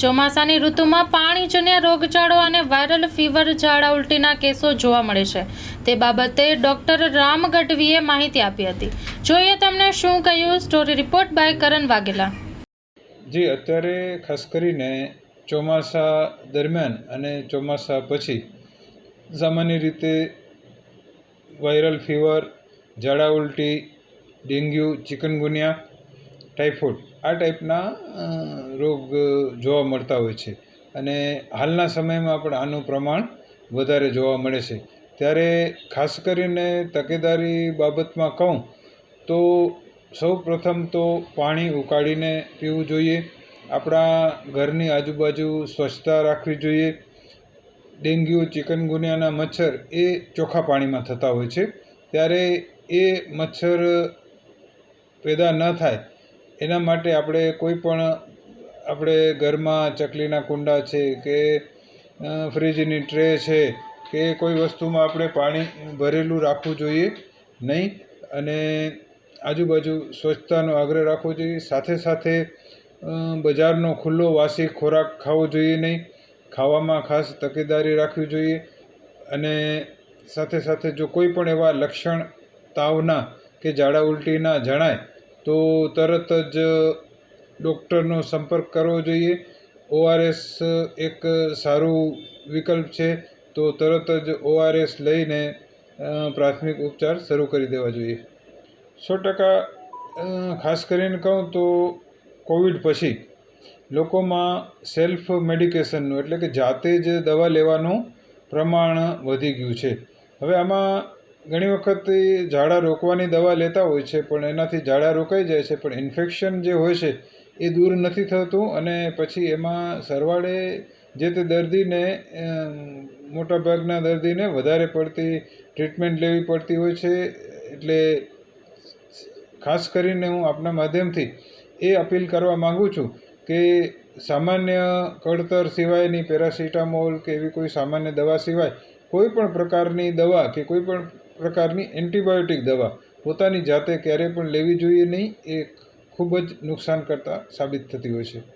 ચોમાસાની ઋતુમાં પાણીજન્ય રોગચાળો અને વાયરલ ફીવર ઝાડા ઉલટીના કેસો જોવા મળે છે. તે બાબતે ડોક્ટર રામ ગઢવીએ માહિતી આપી હતી. જોઈએ તેમણે શું કહ્યું? Story report by Karan Vaghela. જી, અત્યારે ખાસ કરીને ચોમાસા દરમિયાન અને ચોમાસા પછી સામાન્ય રીતે વાયરલ ફીવર, ઝાડા ઉલટી, ડેન્ગ્યુ, ચિકનગુનિયા ટાઇફોઇડ આ ટાઈપના રોગ જોવા મળતા હોય છે. અને હાલના સમયમાં પણ આનું પ્રમાણ વધારે જોવા મળે છે. ત્યારે ખાસ કરીને તકેદારી બાબતમાં કહું, તો સૌ પ્રથમ તો પાણી ઉકાળીને પીવું જોઈએ. આપણા ઘરની આજુબાજુ સ્વચ્છતા રાખવી જોઈએ. ડેન્ગ્યુ ચિકનગુનિયાના મચ્છર એ ચોખ્ખા પાણીમાં થતા હોય છે. ત્યારે એ મચ્છર પેદા ન થાય એના માટે આપણે કોઈ પણ, આપણે ઘરમાં ચકલીના કુંડા છે કે ફ્રિજની ટ્રે છે કે કોઈ વસ્તુમાં આપણે પાણી ભરેલું રાખવું જોઈએ નહીં અને આજુબાજુ સ્વચ્છતાનો આગ્રહ રાખવો જોઈએ. સાથે સાથે બજારનો ખુલ્લો વાસી ખોરાક ખાવો જોઈએ નહીં. ખાવામાં ખાસ તકેદારી રાખવી જોઈએ અને સાથે સાથે જો કોઈ પણ એવા લક્ષણ તાવના કે ઝાડા ઉલટીના જણાય તો તરત જ ડૉક્ટરનો સંપર્ક કરવો જોઈએ. ઓઆરએસ એક સારું વિકલ્પ છે. તો તરત જ ઓઆરએસ લઈને પ્રાથમિક ઉપચાર શરૂ કરી દેવા જોઈએ. સો ટકા ખાસ કરીને કહું તો કોવિડ પછી લોકોમાં સેલ્ફ મેડિકેશનનું, એટલે કે જાતે જ દવા લેવાનું પ્રમાણ વધી ગયું છે. હવે આમાં ઘણી વખત એ ઝાડા રોકવાની દવા લેતા હોય છે, પણ એનાથી ઝાડા રોકાઈ જાય છે, પણ ઇન્ફેક્શન જે હોય છે, એ દૂર નથી થતું અને પછી એમાં સરવાળે જે તે દર્દીને મોટાભાગના દર્દીને વધારે પડતી ટ્રીટમેન્ટ લેવી પડતી હોય છે, એટલે ખાસ કરીને હું આપના માધ્યમથી એ અપીલ કરવા માગું છું કે સામાન્ય કળતર સિવાયની પેરાસિટામોલ કે એવી કોઈ સામાન્ય દવા સિવાય કોઈ પણ પ્રકારની દવા કે કોઈ પણ પ્રકારની એન્ટિબાયોટિક દવા. પોતાની જાતે ક્યારેય પણ લેવી જોઈએ નહીં, એ ખૂબ જ નુકસાન કરતાં સાબિત થતી હોય છે.